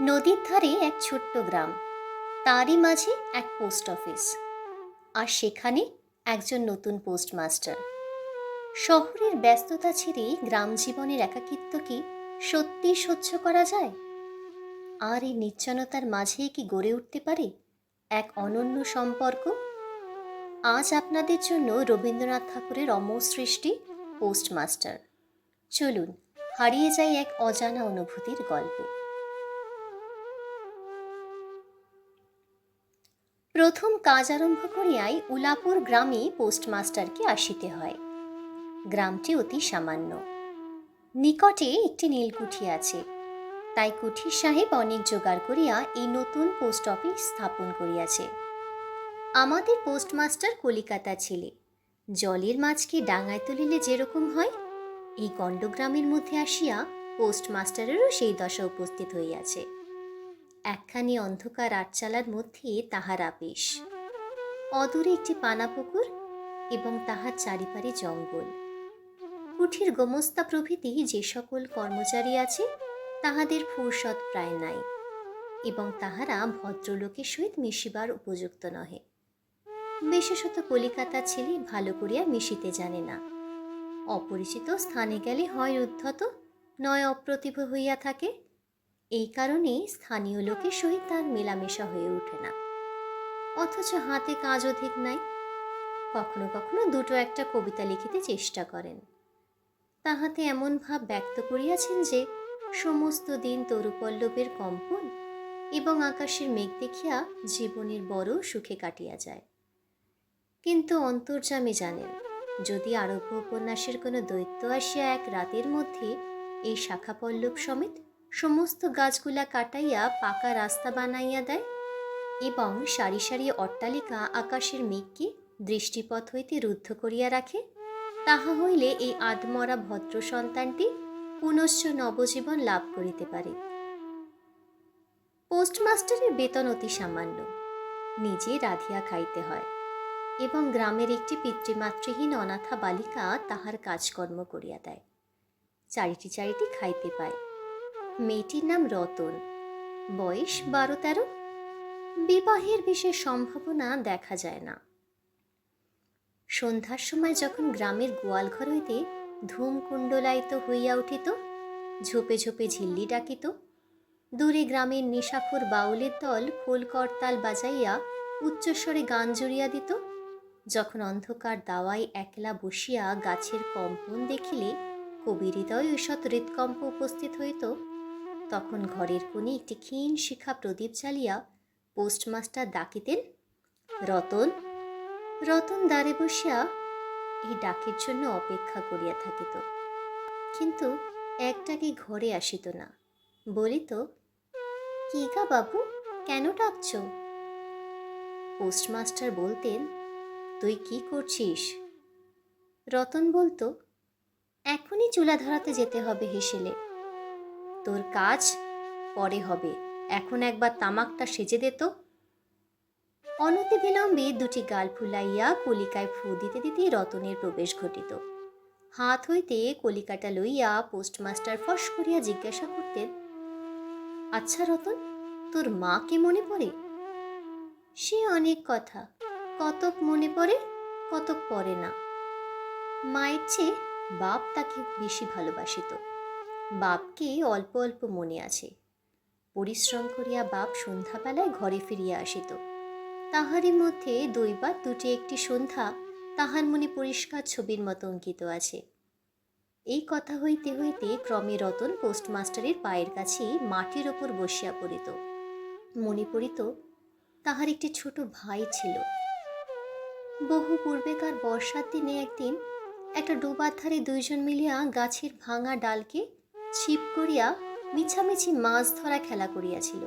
নদীর ধারে এক ছোট্ট গ্রাম। তারই মাঝে এক পোস্ট অফিস। আর সেখানে একজন নতুন পোস্টমাস্টার। শহরের ব্যস্ততা ছেড়ে গ্রাম জীবনের একাকিত্ব কি সত্যি সহ্য করা যায়? আর এই নির্জনতার মাঝে কি গড়ে উঠতে পারে এক অনন্য সম্পর্ক? আজ আপনাদের জন্য রবীন্দ্রনাথ ঠাকুরের অমর সৃষ্টি পোস্টমাস্টার। চলুন, হারিয়ে যাই এক অজানা অনুভূতির গল্পে। প্রথম কাজ আরম্ভ করিয়াই উলাপুর গ্রামে পোস্টমাস্টারকে আসিতে হয়। গ্রামটি অতি সামান্য। নিকটে একটি নীলকুঠি আছে। তাই কুঠির সাহেব অনেক জোগাড় করিয়া এই নতুন পোস্ট অফিস স্থাপন করিয়াছে। আমাদের পোস্টমাস্টার কলিকাতা ছেলে। জলের মাছকে ডাঙায় তুলিলে যেরকম হয়, এই গণ্ডগ্রামের মধ্যে আসিয়া পোস্টমাস্টারেরও সেই দশা উপস্থিত হইয়াছে। একখানি অন্ধকার আটচালার মধ্যে তাহার আবেশ। অদূরে একটি পানা পুকুর এবং তাহার চারিপারে জঙ্গল। কুঠির গোমস্তা প্রভৃতি যে সকল কর্মচারী আছে, তাহাদের ফুরসত প্রায় নাই এবং তাহারা ভদ্রলোকের সহিত মিশিবার উপযুক্ত নহে। বিশেষত কলিকাতা ছেলে ভালো করিয়া মিশিতে জানে না। অপরিচিত স্থানে গেলে হয় উদ্ধত, নয় অপ্রতিভ হইয়া থাকে এই কারণে স্থানীয় লোকের সহিত তার মেলামেশা হয়ে ওঠে না। অথচ হাতে কাজ অধিক নাই। কখনো কখনো দুটো একটা কবিতা লিখিতে চেষ্টা করেন। তাহাতে এমন ভাব ব্যক্ত করিয়াছেন যে, সমস্ত দিন তরুপল্লবের কম্পন এবং আকাশের মেঘ দেখিয়া জীবনের বড় সুখে কাটিয়া যায়। কিন্তু অন্তর্জামে জানেন, যদি আরব্য উপন্যাসের কোনো দৈত্য আসিয়া এক রাতের মধ্যে এই শাখা পল্লব সমেত সমস্ত গাছগুলা কাটাইয়া পাকা রাস্তা বানাইয়া দেয় এবং সারি সারি অট্টালিকা আকাশের মেঘকে দৃষ্টিপথ হইতে রুদ্ধ করিয়া রাখে। তাহা হইলে এই আদমরা ভদ্র সন্তানটি পুনশ্চ নবজীবন লাভ করিতে পারে। পোস্টমাস্টারের বেতন অতি সামান্য। নিজে রাধিয়া খাইতে হয় এবং গ্রামের একটি পিতৃমাতৃহীন অনাথা বালিকা তাহার কাজকর্ম করিয়া দেয়। চারিটি চারিটি খাইতে পায়। মেয়েটির নাম রতন। বয়স বারো তেরো। বিবাহের বিশেষ সম্ভাবনা দেখা যায় না। সন্ধ্যার সময় যখন গ্রামের গোয়ালঘর হইতে ধূম কুণ্ডলায়িত হইয়া উঠিত, ঝোপে ঝোপে ঝিল্লি ডাকিত, দূরে গ্রামের নিশাখর বাউলের দল খোল করতাল বাজাইয়া উচ্চস্বরে গান জুড়িয়া দিত, যখন অন্ধকার দাওয়ায় একলা বসিয়া গাছের কম্পন দেখিলে কবির হৃদয় ঈষৎ হৃৎকম্প উপস্থিত হইত তখন ঘরের কোণে একটি ক্ষীণ শিখা প্রদীপ জ্বালিয়া পোস্টমাস্টার ডাকিতেন, রতন রতন দ্বারে বসিয়া এই ডাকের জন্য অপেক্ষা করিয়া থাকিত। কিন্তু একটাকে ঘরে আসিত না। বলিত, কি গা বাবু, কেন ডাকছ? পোস্টমাস্টার বলতেন, তুই কি করছিস? রতন বলতো, এখনই চুলা ধরাতে যেতে হবে হেসেলে। তোর কাজ পরে হবে। এখন একবার তামাকটা সেজে দে তো। অনতি বিলম্বে দুটি গাল ফুলাইয়া কলিকায় ফু দিতে দিতে রতনের প্রবেশ ঘটিত। হাত হইতে কলিকাটা লইয়া পোস্টমাস্টার ফস করিয়া জিজ্ঞাসা করতেন আচ্ছা রতন, তোর মা কে মনে পড়ে? সে অনেক কথা। কতক মনে পড়ে, কতক পড়ে না। মায়ের চেয়ে বাপ তাকে বেশি ভালোবাসিত বাপকে অল্প অল্প মনে আছে। পরিশ্রম করিয়া বাপ সন্ধ্যাবেলায় ঘরে ফিরিয়া আসিত। তাহারই মধ্যে দৈবাত দুটি একটি সন্ধ্যা তাহার মনে পরিষ্কার ছবির মতো অঙ্কিত আছে। এই কথা হইতে হইতে ক্রমে রতন পোস্টমাস্টারের পায়ের কাছে মাটির ওপর বসিয়া পড়িত। মনে পড়িত, তাহার একটি ছোট ভাই ছিল। বহু পূর্বেকার বর্ষার দিনে একদিন একটা ডোবার ধারে দুইজন মিলিয়া গাছের ভাঙা ডালকে ছিপ করিয়া মিছামিছি মাছ ধরা খেলা করিয়াছিল।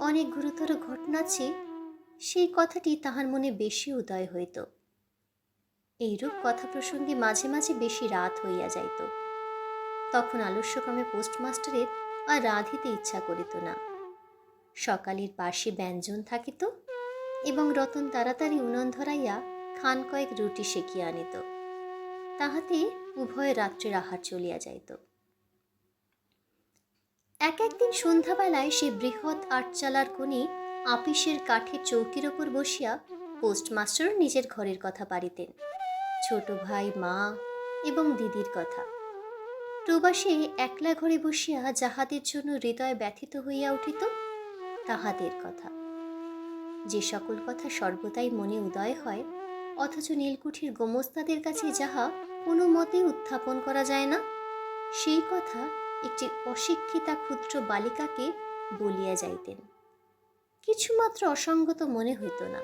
অনেক গুরুতর ঘটনা চেয়ে সেই কথাটি তাহার মনে বেশি উদয় হইত। এইরূপ কথা প্রসঙ্গে মাঝে মাঝে বেশি রাত হইয়া যাইত। তখন আলস্যক্রমে পোস্টমাস্টারের আর রাঁধিতে ইচ্ছা করিত না। সকালের পাশে ব্যঞ্জন থাকিত এবং রতন তাড়াতাড়ি উনন ধরাইয়া খান কয়েক রুটি সেকিয়া আনিত। তাহাতে উভয় রাত্রের আহার চলিয়া যাইত। এক একদিন সন্ধ্যাবেলায় সে বৃহৎ আটচালার কোণে আপিসের কাঠের চৌকির ওপর বসিয়া পোস্টমাস্টারও নিজের ঘরের কথা পারিতেন। ছোট ভাই, মা এবং দিদির কথা। প্রবাসে একলা ঘরে বসিয়া যাহাদের জন্য হৃদয় ব্যথিত হইয়া উঠিত, তাহাদের কথা। যে সকল কথা সর্বদাই মনে উদয় হয়, অথচ নীলকুঠির গোমস্তাদের কাছে যাহা কোনো মতে উত্থাপন করা যায় না, সেই কথা একটি অশিক্ষিতা ক্ষুদ্র বালিকাকে বলিয়া যাইতেন। কিছুমাত্র অসঙ্গত মনে হইত না।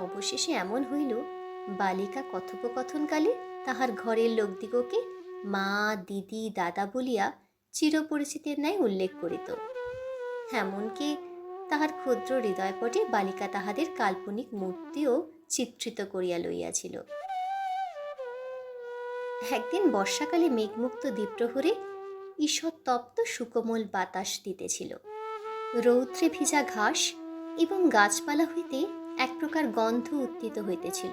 অবশেষে এমন হইল, বালিকা কথোপকথনকালে তাহার ঘরের লোকদিগকে মা, দিদি, দাদা বলিয়া চিরপরিচিতের ন্যায় উল্লেখ করিত। এমনকি তাহার ক্ষুদ্র হৃদয়পটে বালিকা তাহাদের কাল্পনিক মূর্তিও চিত্রিত করিয়া লইয়াছিল। একদিন বর্ষাকালে মেঘমুক্ত দ্বীপ্রহরে ঈষৎ তপ্ত সুকোমল বাতাস দিতেছিল। রৌদ্রে ভিজা ঘাস এবং গাছপালা হইতে এক প্রকার গন্ধ উত্থিত হইতেছিল।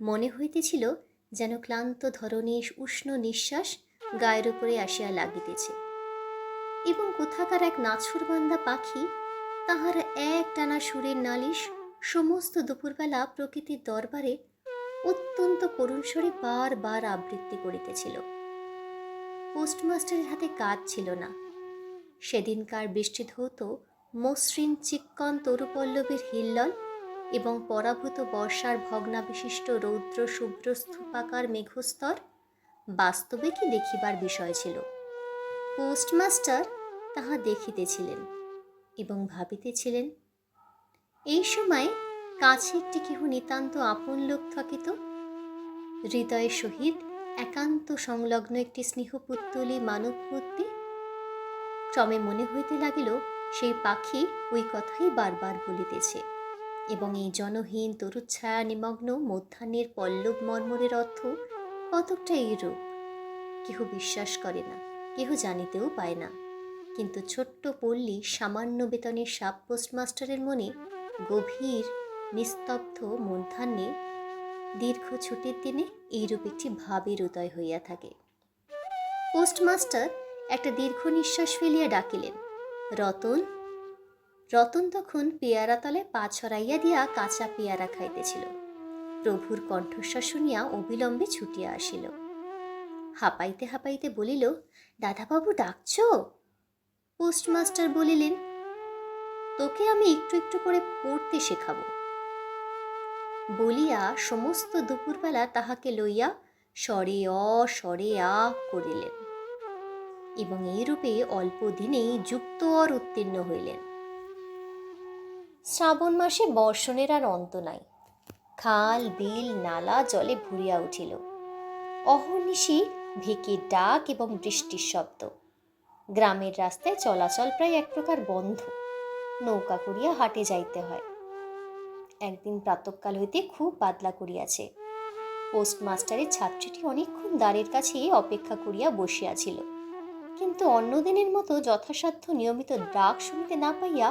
মনে হইতেছিল যেন ক্লান্ত ধরনের উষ্ণ নিঃশ্বাস গায়ের উপরে আসিয়া লাগিতেছে। এবং কোথাকার এক নাছুরবান্দা পাখি তাহার এক টানা সুরের নালিশ সমস্ত দুপুরবেলা প্রকৃতির দরবারে অত্যন্ত করুণ স্বরে বারবার আবৃত্তি করিতেছিল। পোস্টমাস্টারের হাতে কাজ ছিল না। সেদিনকার বৃষ্টি ধৌত মসৃণ চিক্কন তরুপল্লবের হিল্লল এবং পরাভূত বর্ষার ভগ্নাবিশিষ্ট রৌদ্র শুভ্র স্তূপাকার মেঘস্তর বাস্তবে কি দেখিবার বিষয় ছিল। পোস্টমাস্টার তাহা দেখিতেছিলেন এবং ভাবিতেছিলেন, এই সময় কাছে একটি কেহ নিতান্ত আপন লোক থাকিত? হৃদয়ের সহিত একান্ত সংলগ্ন একটি স্নেহপুত্তলী মানব মূর্তি ক্রমে মনে হইতে লাগিল, সেই পাখি ওই কথাই বারবার বলিতেছে এবং এই জনহীন তরুচ্ছায়া নিমগ্ন মধ্যাহ্নের পল্লব মর্মরের অর্থ কতকটা এইরূপ? কেহ বিশ্বাস করে না, কেহ জানিতেও পায় না। কিন্তু ছোট্ট পল্লী সামান্য বেতনের সাব পোস্টমাস্টারের মনে গভীর, নিস্তব্ধ মধ্যাহ্নে দীর্ঘ ছুটির দিনে এইরূপ একটি ভাবের উদয় হইয়া থাকে। পোস্টমাস্টার একটা দীর্ঘ নিঃশ্বাস ফেলিয়া ডাকিলেন, রতন। রতন তখন পেয়ারা তলে পা ছড়াইয়া দিয়া কাঁচা পেয়ারা খাইতেছিল। প্রভুর কণ্ঠস্বর শুনিয়া অবিলম্বে ছুটিয়া আসিল। হাঁপাইতে হাঁপাইতে বলিল, দাদাবাবু, ডাকছ? পোস্টমাস্টার বলিলেন, তোকে আমি একটু একটু করে পড়তে শেখাবো। বলিয়া সমস্ত দুপুরবেলা তাহাকে লইয়া স্বরে অ, স্বরে আ করিলেন এবং এইরূপে অল্প দিনেই যুক্ত অর উত্তীর্ণ হইলেন। শ্রাবণ মাসে বর্ষণের আর অন্ত নাই। খাল, বিল, নালা, জলে ভরিয়া উঠিল। অহর্নিশি ভেকে ডাক এবং বৃষ্টির শব্দ। গ্রামের রাস্তায় চলাচল প্রায় এক প্রকার বন্ধ। নৌকা করিয়া হাটে যাইতে হয়। একদিন প্রাতকাল হইতে খুব বাদলা করিয়াছে। পোস্টমাস্টারের ছাত্রীটি অনেকক্ষণ দ্বারের কাছে অপেক্ষা করিয়া বসিয়াছিল। কিন্তু অন্যদিনের মতো যথাসাধ্য নিয়মিত ডাক শুনিতে না পাইয়া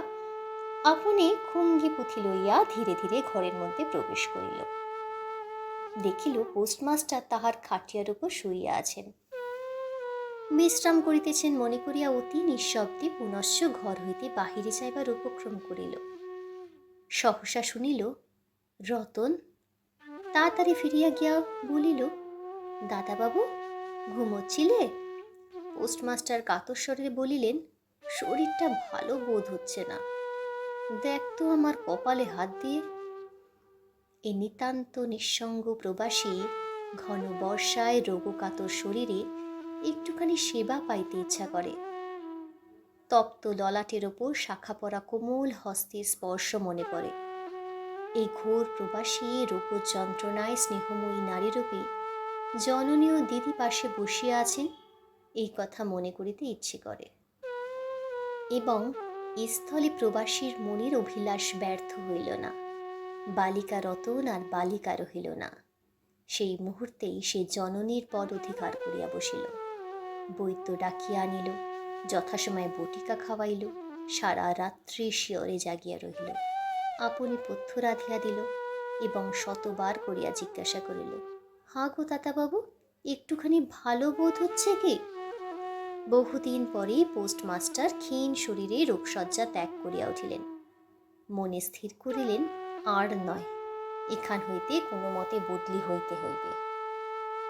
আপনি খুঙ্গি পুঁথি লইয়া ধীরে ধীরে ঘরের মধ্যে প্রবেশ করিল। দেখিল পোস্টমাস্টার তাহার খাটিয়ার উপর শুইয়া আছেন। বিশ্রাম করিতেছেন মনে করিয়া অতি নিঃশব্দে পুনশ্চ ঘর হইতে বাহিরে যাইবার উপক্রম করিল। সহসা শুনিল, রতন, তাড়াতাড়ি ফিরিয়া গিয়া বলিল, দাদাবাবু, ঘুমোচ্ছিলে? পোস্টমাস্টার কাতস্বরে বলিলেন, শরীরটা ভালো বোধ হচ্ছে না। দেখ তো আমার কপালে হাত দিয়ে। এ নিতান্ত নিঃসঙ্গ প্রবাসী ঘন বর্ষায় রোগকাতর শরীরে একটুখানি সেবা পাইতে ইচ্ছা করে। তপ্ত ললাটের ওপর শাখা পড়া কোমল হস্তের স্পর্শ মনে পড়ে। এই ঘোর প্রবাসী রূপ যন্ত্রণায় স্নেহময়ী নারীরূপে জননীয় দিদি পাশে বসিয়া আছেন, এই কথা মনে করিতে ইচ্ছে করে। এবং স্থলে প্রবাসীর মনের অভিলাষ ব্যর্থ হইল না, বালিকা রতন আর বালিকা রহিল না। সেই মুহূর্তেই সে জননীর পদ অধিকার করিয়া বসিল। বৈদ্য ডাকিয়া আনিল যথাসময়ে বটিকা খাওয়াইল, সারা রাত্রি শিয়রে জাগিয়া রহিল। আপনি পথ্য রাধিয়া দিল এবং শতবার করিয়া জিজ্ঞাসা করিল, হাঁ গো দাদাবাবু একটুখানি ভালো বোধ হচ্ছে কি? বহুদিন পরে পোস্টমাস্টার ক্ষীণ শরীরে রোগশয্যা ত্যাগ করিয়া উঠিলেন। মনে স্থির করিলেন, আর নয়, এখান হইতে কোনো মতে বদলি হইতে হইবে।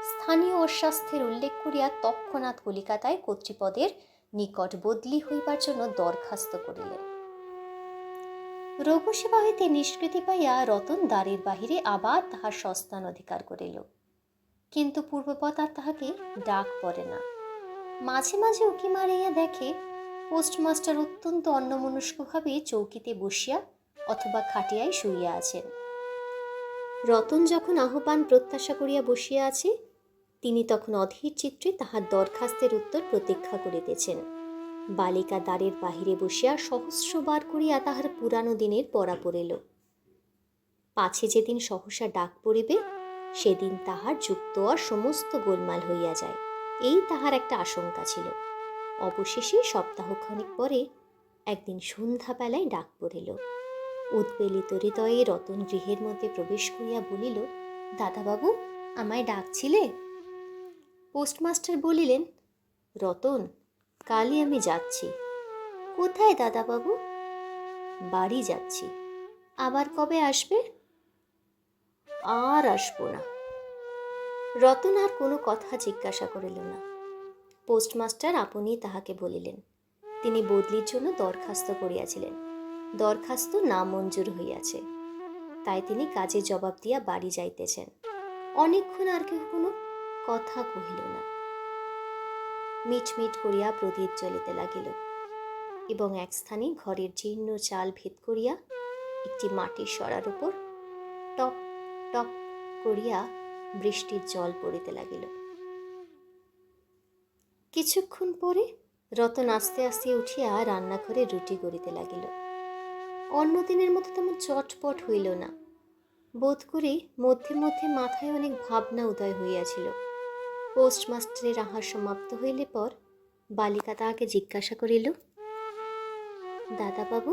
স্থানীয় অস্বাস্থ্যের উল্লেখ করিয়া তৎক্ষণাৎ কলিকাতায় কর্তৃপদের নিকট বদলি হইবার জন্য দরখাস্ত করিলেন। রঘুসেবা হইতে নিষ্কৃতি পাইয়া রতন দ্বারের বাহিরে আবার তাহার সস্তান অধিকার করিল। কিন্তু পূর্বপদ আর তাহাকে ডাক পড়ে না। মাঝে মাঝে উকি মারিয়া দেখে পোস্টমাস্টার অত্যন্ত অন্যমনস্কভাবে চৌকিতে বসিয়া অথবা খাটিয়ায় শুইয়া আছেন। রতন যখন আহ্বান প্রত্যাশা করিয়া বসিয়া আছে তিনি তখন অধীর চিত্রে তাহার দরখাস্তের উত্তর প্রতীক্ষা করিতেছেন। বালিকা দ্বারের বাহিরে বসিয়া সহস্রবার করিয়া তাহার পুরানো দিনের পড়া পড়িল। পাছে যেদিন সহসা ডাক পড়িবে, সেদিন তাহার যুক্ত আর সমস্ত গোলমাল হইয়া যায়। এই তাহার একটা আশঙ্কা ছিল। অবশেষে সপ্তাহখানেক পরে একদিন সন্ধ্যাবেলায় ডাক পড়িল। উদ্বেলিত হৃদয়ে রতন গৃহের মধ্যে প্রবেশ করিয়া বলিল, দাদাবাবু, আমায় ডাকছিলে? পোস্টমাস্টার বলিলেন, রতন, কালই আমি যাচ্ছি। কোথায় দাদাবাবু? বাড়ি যাচ্ছি। আবার কবে আসবে? আর আসব না। রতন আর কোনো কথা জিজ্ঞাসা করিল না। পোস্টমাস্টার আপনি তাহাকে বলিলেন, তিনি বদলির জন্য দরখাস্ত করিয়াছিলেন। দরখাস্ত না মঞ্জুর হইয়াছে। তাই তিনি কাজে জবাব দিয়া বাড়ি যাইতেছেন। অনেকক্ষণ আর কেউ কোনো কথা কহিল না। মিটমিট করিয়া প্রদীপ জ্বলিতে লাগিল এবং এক স্থানে ঘরের জীর্ণ চাল ভেদ করিয়া একটি মাটির সরার উপর টপ টপ করিয়া বৃষ্টির জল পড়িতে লাগিল। কিছুক্ষণ পরে রতন আস্তে আস্তে উঠিয়া রান্নাঘরে রুটি গড়িতে লাগিল। অন্য দিনের মতো তেমন চটপট হইল না। বোধ করি মধ্যে মধ্যে মাথায় অনেক ভাবনা উদয় হইয়াছিল। পোস্টমাস্টারের আহার সমাপ্ত হইলে পর বালিকা তাহাকে জিজ্ঞাসা করিল, দাদাবাবু,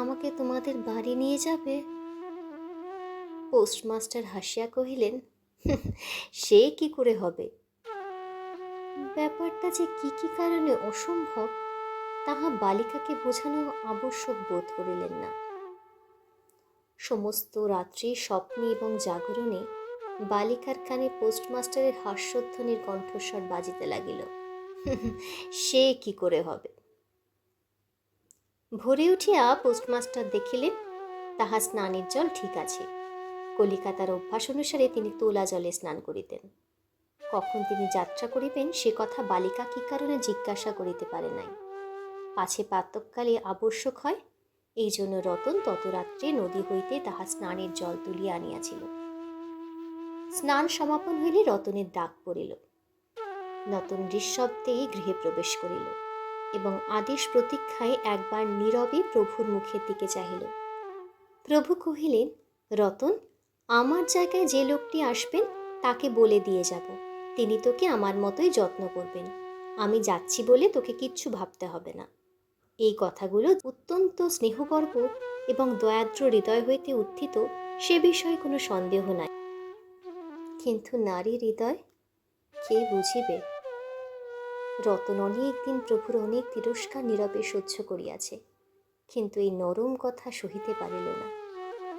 আমাকে তোমাদের বাড়ি নিয়ে যাবে? পোস্টমাস্টার হাসিয়া কহিলেন সে কি করে হবে? ব্যাপারটা যে কি কি কারণে অসম্ভব, তাহা বালিকাকে বোঝানো আবশ্যক বোধ করিলেন না। সমস্ত রাত্রি স্বপ্নে এবং জাগরণে বালিকার কানে পোস্টমাস্টারের হাস্যধ্বনির কণ্ঠস্বর বাজিতে লাগিল। সে কি করে হবে? ভোরে উঠিয়া পোস্টমাস্টার দেখিলেন, তাহা স্নানের জল ঠিক আছে। কলিকাতার অভ্যাস অনুসারে তিনি তোলা জলে স্নান করিতেন। কখন তিনি যাত্রা করিবেন, সে কথা বালিকা কি কারণে জিজ্ঞাসা করিতে পারে নাই। পাছে প্রাতকালে আবশ্যক হয় এই জন্য রতন তত রাত্রে নদী হইতে তাহা স্নানের জল তুলিয়া আনিয়াছিল। স্নান সমাপন হইলে রতনের ডাক পড়িল। নতুন নিঃশব্দেই গৃহে প্রবেশ করিল এবং আদেশ প্রতীক্ষায় একবার নীরবে প্রভুর মুখের দিকে চাহিল। প্রভু কহিলেন, রতন, আমার জায়গায় যে লোকটি আসবেন, তাকে বলে দিয়ে যাব। তিনি তোকে আমার মতোই যত্ন করবেন। আমি যাচ্ছি বলে তোকে কিচ্ছু ভাবতে হবে না এই কথাগুলো অত্যন্ত স্নেহগর্ব এবং দয়াদ্র হৃদয় হইতে উত্থিত সে বিষয়ে কোনো সন্দেহ নাই। কিন্তু নারী হৃদয় কে বুঝিবে? রতন অনেক দিন প্রভুর অনেক তিরস্কার নীরবে সহ্য করিয়াছে, কিন্তু এই নরম কথা সহিতে পারিল না।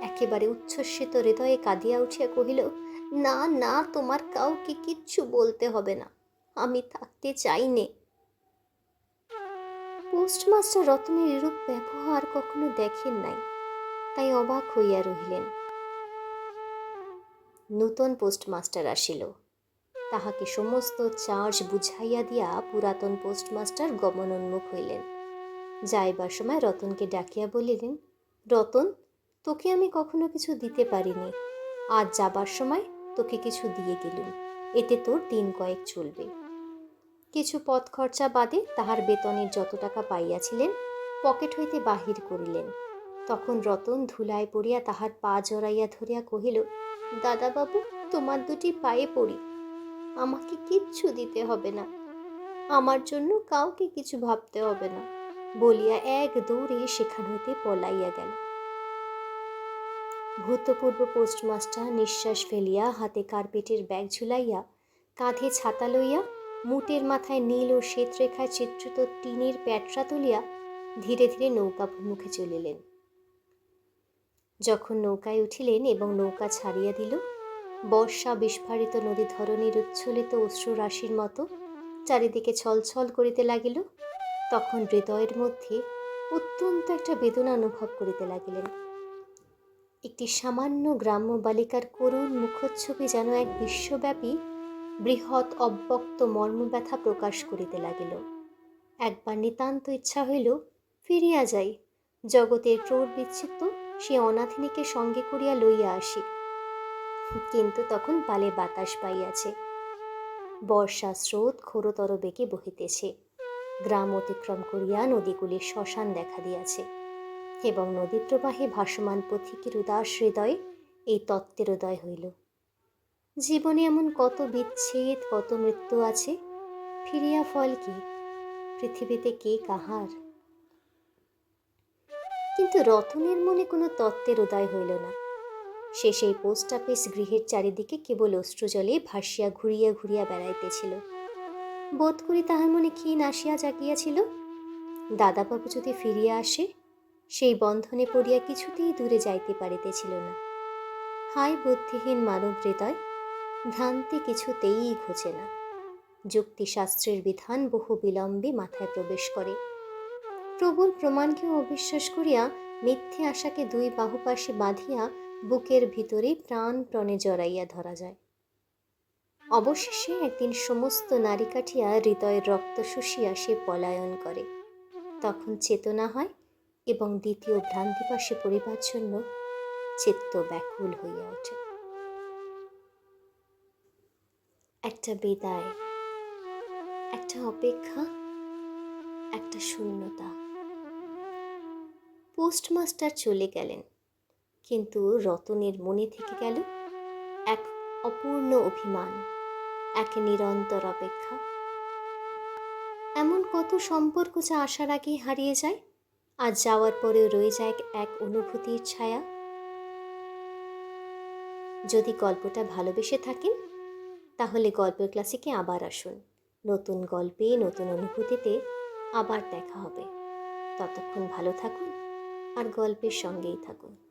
একেবারে উচ্ছ্বসিত হৃদয়ে কাঁদিয়া উঠিয়া কহিল, না না, তোমার কাউকে কিচ্ছু বলতে হবে না, আমি থাকতে চাই নে। পোস্টমাস্টার রতনের এরূপ ব্যবহার কখনো দেখেন নাই, তাই অবাক হইয়া রহিলেন। নূতন পোস্টমাস্টার আসিল। তাহাকে সমস্ত চার্জ বুঝাইয়া দিয়া পুরাতন পোস্টমাস্টার গমনোন্মুখ হইলেন। যাইবার সময় রতনকে ডাকিয়া বলিলেন, রতন, তোকে আমি কখনো কিছু দিতে পারিনি। আজ যাবার সময় তোকে কিছু দিয়ে গেলুম। এতে তোর দিন কয়েক চলবে। কিছু পথ খরচা বাদে তাহার বেতনের যত টাকা পাইয়াছিলেন, পকেট হইতে বাহির করিলেন। তখন রতন ধুলায় পড়িয়া তাহার পা জড়াইয়া ধরিয়া কহিল দাদাবাবু, তোমার দুটি পায়ে পড়ি। আমাকে কিচ্ছু দিতে হবে না। আমার জন্য কাউকে কিছু ভাবতে হবে না, বলিয়া এক দৌড়ে সেখান হইতে পলাইয়া গেল। ভূতপূর্ব পোস্টমাস্টার নিঃশ্বাস ফেলিয়া হাতে কার্পেটের ব্যাগ ঝুলাইয়া কাঁধে ছাতা লইয়া মুটের মাথায় নীল ও শ্বেতরেখায় চিত্রিত টিনের প্যাটরা তুলিয়া ধীরে ধীরে নৌকা মুখে চলিলেন। যখন নৌকায় উঠিলেন এবং নৌকা ছাড়িয়া দিল, বর্ষা বিস্ফারিত নদী ধরনের উচ্ছ্বলিত অশ্রু রাশির মতো চারিদিকে ছলছল করিতে লাগিল। তখন হৃদয়ের মধ্যে অত্যন্ত একটা বেদনা অনুভব করিতে লাগিলেন। একটি সামান্য গ্রাম্য বালিকার করুণ মুখচ্ছবি যেন এক বিশ্বব্যাপী বৃহৎ অব্যক্ত মর্মব্যথা প্রকাশ করিতে লাগিল। একবার নিতান্ত ইচ্ছা হইল ফিরিয়া যাই, জগতের ক্রোড় বিচ্ছিন্ন সে অনাথিনীকে সঙ্গে করিয়া লইয়া আসি। কিন্তু তখন পালে বাতাস পাইয়াছে। বর্ষা স্রোত ঘোরতর বেগে বহিতেছে। গ্রাম অতিক্রম করিয়া নদীগুলির শ্মশান দেখা দিয়াছে এবং নদী প্রবাহে ভাসমান পথিকের উদাস হৃদয়ে এই তত্ত্বের উদয় হইল। জীবনে এমন কত বিচ্ছেদ, কত মৃত্যু আছে, ফিরিয়া ফল কি? পৃথিবীতে কে কাহার? কিন্তু রতনের মনে কোনো তত্ত্বের উদয় হইল না। সে সেই পোস্ট অফিস গৃহের চারিদিকে কেবল অশ্রুজলে ভাসিয়া ঘুরিয়া ঘুরিয়া বেড়াইতেছিল। বোধ করি তাহার মনে ক্ষীণ আসিয়া জাগিয়াছিল। দাদাবাবু যদি ফিরিয়া আসে, সেই বন্ধনে পড়িয়া কিছুতেই দূরে যাইতে পারিতেছিল না। হায় বুদ্ধিহীন মানব হৃদয়, ভ্রান্তি কিছুতেই ঘোচে না। যুক্তিশাস্ত্রের বিধান বহু বিলম্বে মাথায় প্রবেশ করে। প্রবল প্রমাণকে অবিশ্বাস করিয়া মিথ্যে আশাকে দুই বাহুপাশে বাঁধিয়া বুকের ভিতরে প্রাণ প্রণে জড়াইয়া ধরা যায়। অবশেষে একদিন সমস্ত নারী কাঠিয়া হৃদয়ের রক্ত শুষিয়া সে পলায়ন করে। তখন চেতনা হয় এবং দ্বিতীয় ভ্রান্তিপাশে পড়িবার জন্য চিত্ত ব্যাকুল হইয়া ওঠে। একটা বিদায়, একটা অপেক্ষা, একটা শূন্যতা। পোস্টমাস্টার চলে গেলেন। কিন্তু রতনের মনে থেকে গেল এক অপূর্ণ অভিমান, এক নিরন্তর অপেক্ষা। এমন কত সম্পর্ক যা আসার আগেই হারিয়ে যায় আর যাওয়ার পরেও রয়ে যায় এক অনুভূতির ছায়া। যদি গল্পটা ভালোবেসে থাকেন, তাহলে গল্পের ক্লাসিকে আবার আসুন। নতুন গল্পে, নতুন অনুভূতিতে আবার দেখা হবে। ততক্ষণ ভালো থাকুন। আর গল্পের সঙ্গেই থাকুন।